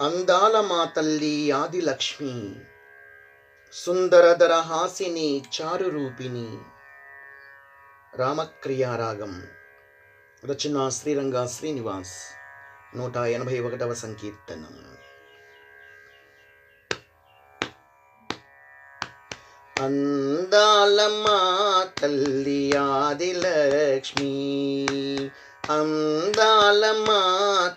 అందాల మా తల్లి ఆదిలక్ష్మి సుందరధర హాసిని చారురూపిణి రామక్రియారాగం రచన శ్రీరంగ శ్రీనివాస్ నూట ఎనభై ఒకటవ సంకీర్తనం. అందాల మా తల్లి ఆదిలక్ష్మి అందాల మా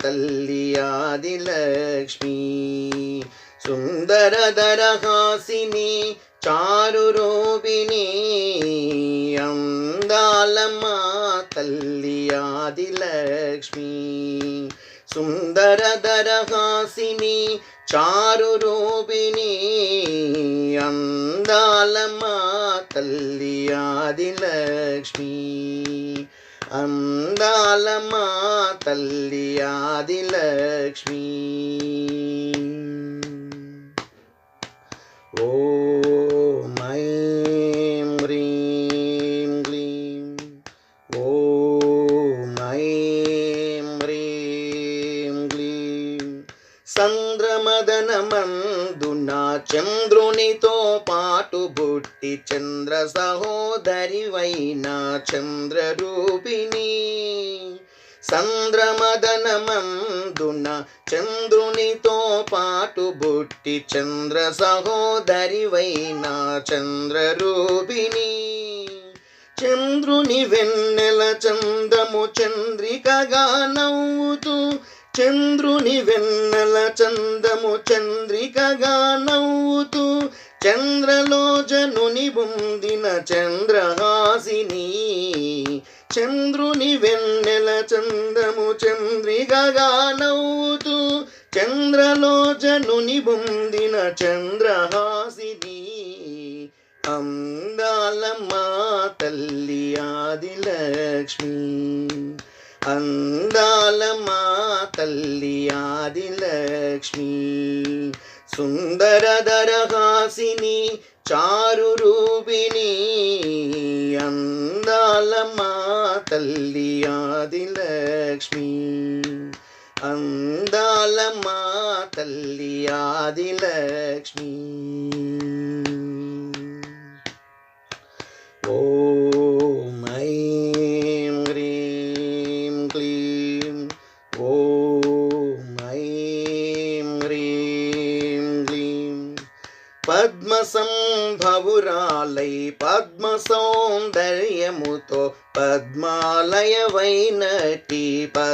తల్లి ఆదిలక్ష్మి సుందరధర హాసిని చారు రూపిణి అందాల మా తల్లి ఆదిలక్ష్మి సుందరధర హాసిని చారు రూపిణి అందాల మా తల్లి ఆదిలక్ష్మి అందాల మా తల్లి ఆదిలక్ష్మి ఓ మైం హ్రీం క్లీం ఓ మైం హ్రీం క్లీం సంద్రమదనమందున చంద్రునితో పాటు బుట్టి చంద్ర సహోదరివైన చంద్రరూపిణి. సంద్రమదనమందున చంద్రునితో పాటు బుట్టి చంద్ర సహోదరివైన చంద్రరూపిణి. చంద్రుని వెన్నెల చందము చంద్రికగా నవ్వుతూ చంద్రుని వెన్నెల చందము చంద్రికగా నవ్వుతూ చంద్రలోచనుని బొందిన చంద్రహాసిని. చంద్రుని వెన్నెల చందము చంద్రికగా నవ్వుతూ చంద్రలోచనుని బొందిన చంద్రహాసిని. అందాలమ్మ తల్లి ఆదిలక్ష్మి అందాల ఆదిలక్ష్మి సుందరధరహాసిని చారు రూపిణి అందాల మా తల్లి ఆదిలక్ష్మి అందాల మా తల్లి ఆదిలక్ష్మి పద్మ సంభవురాలై పద్మ సౌందర్యముతో పద్మాలయవైనటి పద్